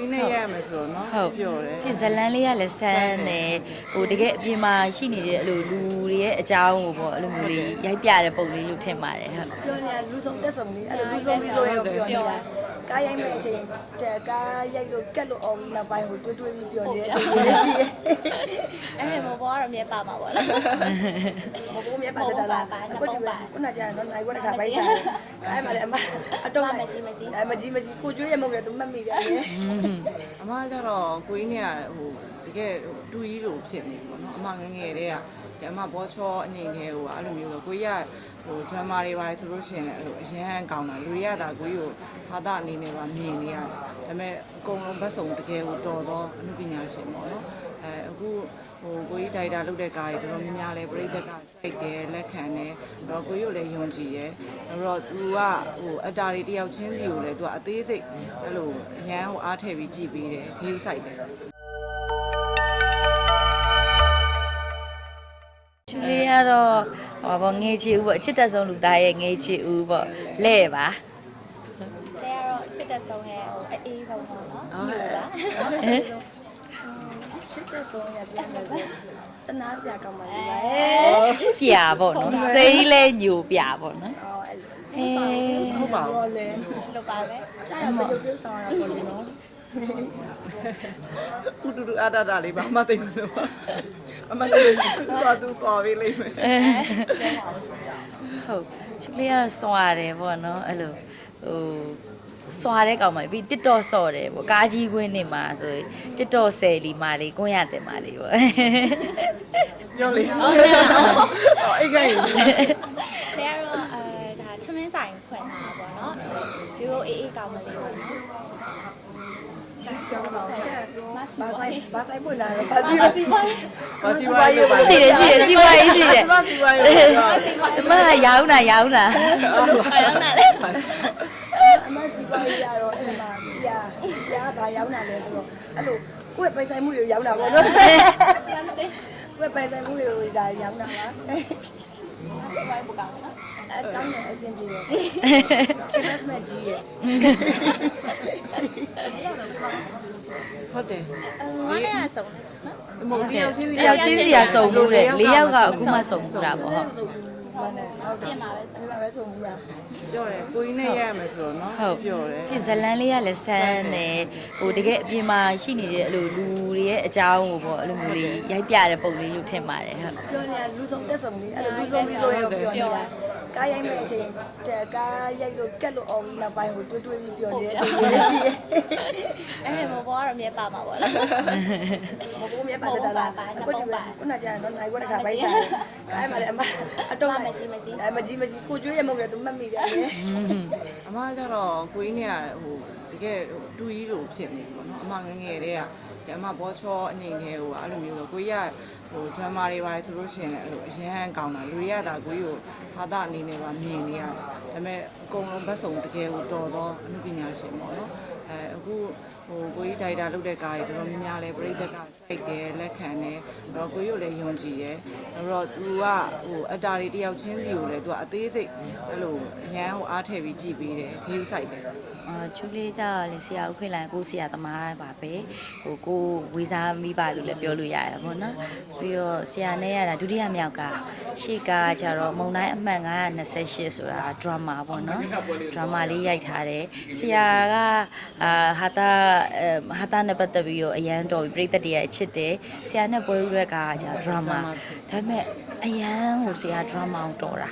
ကြီးနဲ့ ရရမယ်ဆိုတော့နော်ဟုတ်ပြောတယ်ဖြစ်ဇလန်းလေးကလည်းဆန်းတယ်ဟိုတကယ်အပြင်မှာရှိနေတဲ့အဲ့လိုလူတွေရဲ့အကြောင်းကိုပေါ့အဲ့လိုမျိုးလေးရိုက်ပြတဲ့ပုံလေးလို့ထင်ပါတယ်ဟုတ်ပြောနေလူဆုံးတက်ဆုံးလေးအဲ့လိုလူဆုံးပြီးဆိုရင်ပြောနေတာကားရိုက်မဲ့အချိန်တက်ကားရိုက်လို့ကက်လို့အောင်နောက်ပိုင်းကိုတွေးတွေးပြီးပြောနေတဲ့အချိန်လေးရှိတယ်အဲ့ဒါမဘောကတော့မြဲပါမှာပေါ့နော်မဘိုးမြတ်ပါတလားအခုဒီခုနကကြာတော့နိုင်ခွက်တစ်ခါပိုက်စားကားမှလည်းအမအတော့လိုက်အဲမကြီးမကြီးကိုကျွေးရမဟုတ်ရသူမှတ်မိတယ်အမကျတော့ကိုကြီးနဲ့ကဟိုတကယ်ဟိုတူကြီးလိုဖြစ်နေပေါ့နော်အမငယ်ငယ်တည်းကအမဘောချောအငိမ်ခဲဟိုအဲ့လိုမျိုးပဲကိုကြီးကဟို drama တွေပါဆိုလို့ရှိရင်လည်းအဲ့လိုအရန်ကောင်းတာလူတွေကဒါကိုကြီးကိုဟာတာအနေနဲ့ပါမြင်နေရတယ်ဒါပေမဲ့အကုန်လုံးဘတ်စုံတကယ်ကိုတော်တော်အမှုပညာရှင်ပေါ့နော်အဲအခုဟိုကိုကြီးဒိုက်တာလုပ်တဲ့ကားကြီးတော်တော်များများလဲပြိသက်ကစိုက်တယ်လက်ခံတယ်အဲ့ တော့ကိုကြီးကိုလည်းယုံကြည်တယ်အဲ့တော့သူကဟိုအတားတွေတယောက်ချင်းစီကိုလည်းသူကအသေးစိတ်အဲ့လိုအရန်ဟိုအားထည့်ပြီးကြည့်ပေးတယ်ဂိူးဆိုင်တယ်ချူလေးကတော့ဟောပေါ့ငေးချီဦးပေါ့အချစ်တက်ဆုံးလူသားရဲ့ငေးချီဦးပေါ့လဲ့ပါတဲကတော့ချစ်တဲ့ဆုံးရဲ့ဟိုအေးဆုံးပေါ့နော်အော်ဟုတ်လား ရှစ်တက်ဆုံးရပြန်မယ်ဆိုတနာစရာကောင်းပါလေဟဲ့ပြာပေါ့နော်စိမ့်လဲညိုပြာပေါ့နော်အော်အဲ့လိုအေးဟုတ်ပါဘူးဘောလေလို့ပါပဲကြာရမလို့ပြုဆောင်ရပါလို့နော်ဥတူတူအတာတာလေးဘာမှသိဘူးလို့အမလေးသွားသူစွာပေးလိမ့်မယ်ဟုတ်ချူလေးကစွာတယ်ပေါ့နော်အဲ့လိုဟို စွာတဲ့ကောင်မလေးပြီး TikTok ဆော့တယ်ပေါ့ကားကြီးကွင်းနေမှာဆိုရင် TikTok ဆယ်လီမာလေးကိုရတင်မာလေးပေါ့ပြောလေဟုတ်ကဲ့အိတ်ခိုင်းတဲကတော့အဲဒါထမင်းဆိုင်ဖွင့်တာပေါ့နော်ဒီလိုအေးအေးကောင်းမလေးပေါ့နော်ပြောတော့မဆီဘာပါဆိုင်ဆိုင်ဘာဆိုင်ပွင့်လာတော့ဘာစီဘာစီပါဘာစီဝါရေးပါရှိတယ်ရှိတယ်စီပွားရေးရှိတယ်ဘာစီဝါရေးပါကျမကရောင်းတာရောင်းတာအောင်နာလေ အမစီပါရတော့အဲ့မှာပြာပြာဘာရောက်လာလဲဆိုတော့အဲ့လိုကိုယ့်ပိုင်ဆိုင်မှုတွေရောက်လာပေါ့နော်ကိုယ့်ပိုင်ဆိုင်မှုတွေဒါရောက်လာပါဆီပါပကောင်းနော်အဲကောင်းတယ်အဆင်ပြေတယ် investment ကြီးရဲ့ဟုတ်တယ်ငါနဲ့ကစုံတယ်နော်မဟုတ်တယောက်ချင်းစီတယောက်ချင်းစီကစုံမှုတယ်၄ယောက်ကအခုမှစုံမှုတာပေါ့ဟုတ်ဆိုမှန်းတယ်ဟုတ်တယ်ပြင်ပါပဲပြင်ပါပဲ ဆိုမှုတာပြောတယ်ကိုကြီးနဲ့ရရမယ်ဆိုတော့နော်ဟုတ်ပြောတယ်ဖြစ်ဇလန်းလေးကလည်းဆန်းတယ်ဟိုတကယ်အပြင်မှာရှိနေတဲ့အဲ့လိုလူတွေရဲ့အကြောင်းကိုပေါ့အဲ့လိုမျိုးလေးရိုက်ပြတဲ့ပုံလေးလို့ထင်ပါတယ်ဟုတ်ပြောနေလူဆုံးတက်ဆုံးလေးအဲ့လိုလူဆုံးပြီးဆိုရင်ပြောနေတာ ကားရိုက်မဲ့အချိန်တက်ကားရိုက်လို့ကက်လို့အောင်နောက်ပိုင်းကိုတွေးတွေးပြီးပြောနေတဲ့အချိန်လေးရှိတယ်အဲ့ဒါမဘောကတော့မြဲပါမှာပေါ့နော်မဘိုးမြတ်ပါတလားအခုဒီခုနကကြာတော့နိုင်ခွက်တစ်ခါပိုက်စားကားမှလည်းအမအတော့လိုက်အဲမကြီးမကြီးကိုကျွေးရမဟုတ်ရသူမှတ်မိတယ်အမကျတော့ကိုကြီးနဲ့ကဟိုတကယ်ဟိုတူကြီးလိုဖြစ်နေပေါ့နော်အမငယ်ငယ်တည်းက အမဘောချောအငိမ်ခဲဟိုအဲ့လိုမျိုးပဲကိုကြီးကဟို drama တွေပါဆိုလို့ရှိရင်လည်းအဲ့လိုအရန်ကောင်းတာလူတွေကဒါကိုကြီးကိုဟာတာအနေနဲ့ပါမြင်နေရတယ်ဒါပေမဲ့အကုန်လုံးဘတ်စုံတကယ်ကိုတော်တော်အမှုပညာရှင်ပေါ့နော် အဲအခုဟိုကိုကြီးဒိုက်တာလုပ်တဲ့ကားကြီးတော်တော်များများလဲပြိသက်ကစိုက်တယ်လက်ခံတယ်အဲ့တော့ကိုကြီးကိုလည်းယုံကြည်တယ်အဲ့တော့သူကဟိုအတားတွေတယောက်ချင်းစီကိုလည်းသူကအသေးစိတ်အဲ့လိုအရန်ဟိုအားထည့်ပြီးကြည့်ပေးတယ်ဂိူးဆိုင်တယ်အာချူလေးကြတော့လေဆရာဦးခွေလိုင်ကိုဆရာသမားပါပဲဟိုကိုဝေစားမိပါလို့လည်းပြောလို့ရရပါတော့ပြီးတော့ဆရာနဲ့ရတာဒုတိယမြောက်ကရှေ့ကကြတော့မုံတိုင်းအမှတ်928ဆိုတာ drama ပေါ့နော် drama လေးရိုက်ထားတယ်ဆရာကအာဟာတာအဲဟာတာနဲ့ပတ်သက်ပြီးတော့အရန်တော်ပြီးပြိသက်တည်းရဲ့ချစ်တယ်ဆရာနဲ့ပွဲဥရက်ကကြ drama ဒါပေမဲ့အရန်ကိုဆရာ drama ကိုတော်တာ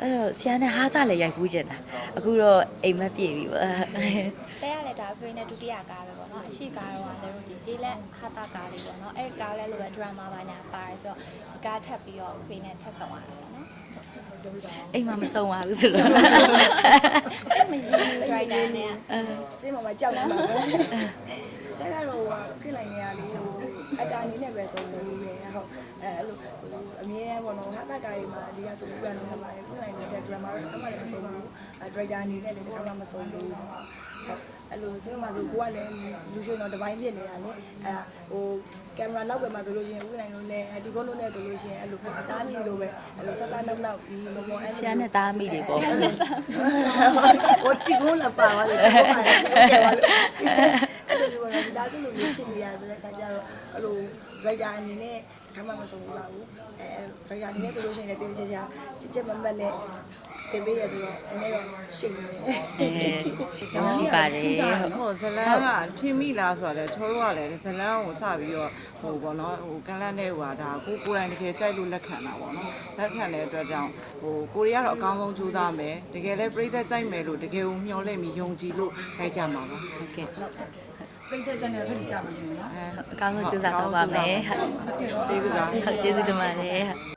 အဲ့တော့ဆရာနဲ့ဟာတာလည်းရိုက်ကူးကျင်တာအခုတော့အိမ်မက်ပြေပြီပေါ့တဲရလည်းဒါဖေးနဲ့ဒုတိယကားပဲပေါ့နော်အရှိကားတော့လည်းဒီဂျေလက်ဟာတာကားလေးပေါ့နော်အဲ့ကားလည်းလိုပဲဒရမာပါညာပါတယ်ဆိုတော့ဒီကားထပ်ပြီးတော့ဖေးနဲ့ထပ်ဆောင်ရတယ်ပေါ့နော်အိမ်မှာမဆုံးပါဘူးဆိုတော့အဲ့ မရင်းဒရိုက်တာနဲ့စေးမမကြောက်နေပါဘူးတက်ကတော့ခိလိုက်နေရလေဟိုအတာအနေနဲ့ပဲဆုံးဆုံးလေးပဲဟုတ်အဲအဲ့လိုအမြဲပေါ့နော်ဟာတာကားကြီးမှာဒီကဆိုပြီးပြန်နေမှာခိလိုက်နေတဲ့ drama တော့အမှလည်းမဆုံးဘူးအဲ director အနေနဲ့လည်းတခါမှမဆုံးဘူးဟုတ်အဲ့လိုစေးမဆိုကိုကလည်းလူရွှေတော့တပိုင်းဖြစ်နေတာလေအဲဟို ကင်မရာနောက်ပဲမှာဆိုလို့ရှိရင်ဥက္ကနိုင်လို့နဲ့ဒီကုန်းလို့နဲ့ဆိုလို့ရှိရင်အဲ့လိုအသားကြီးလိုပဲအဲ့လိုဆက်ဆက်နောက်နောက်ပြီးမမောအဲ့ဆရာနဲ့သားမိတွေပေါ့ဟိုတီကိုလာပါသွားတယ်ပြောပါလေပြောပါလေအဲ့လိုဒီကတော့ဆိုလိုမျိုးဖြစ်နေရဆိုတဲ့ခါကျတော့အဲ့လို writer အနေနဲ့ခမ်းမမဆုံးဘူးပါဘူးအဲ writer အနေနဲ့ဆိုလို့ရှိရင်လည်းတေးချာချာကြက်ကြက်မမတ်နဲ့ တင်ပေးရဆိုတော့နည်းနည်းတော့ရှိနေတယ်အဲယုံကြည်ပါတယ်ဟုတ်ဟိုဇလန်းကထင်မိလားဆိုတော့လေချောတို့ကလည်းဇလန်းကိုစပြီးတော့ဟိုပေါ့နော်ဟိုကန်လန့်တဲ့ဟိုဟာဒါကိုကိုယ်တိုင်တကယ်ကြိုက်လို့လက်ခံတာပေါ့နော်လက်ခံတဲ့အတွက်ကြောင့်ဟိုကိုရီးယားတော့အကောင်းဆုံးကြိုးစားမယ်တကယ်လည်းပြည်သက်ကြိုက်မယ်လို့တကယ်ကိုမျှော်လင့်ပြီးယုံကြည်လို့ခိုက်ကြမှာပါဟုတ်ကဲ့ပြိတ္တကျန်တဲ့ထပ်ကြမှာတင်နော်အဲအကောင်းဆုံးကြိုးစားတော့ပါမယ်ဟုတ်ကျေးဇူးပါဟုတ်ကျေးဇူးတင်ပါတယ်ဟုတ်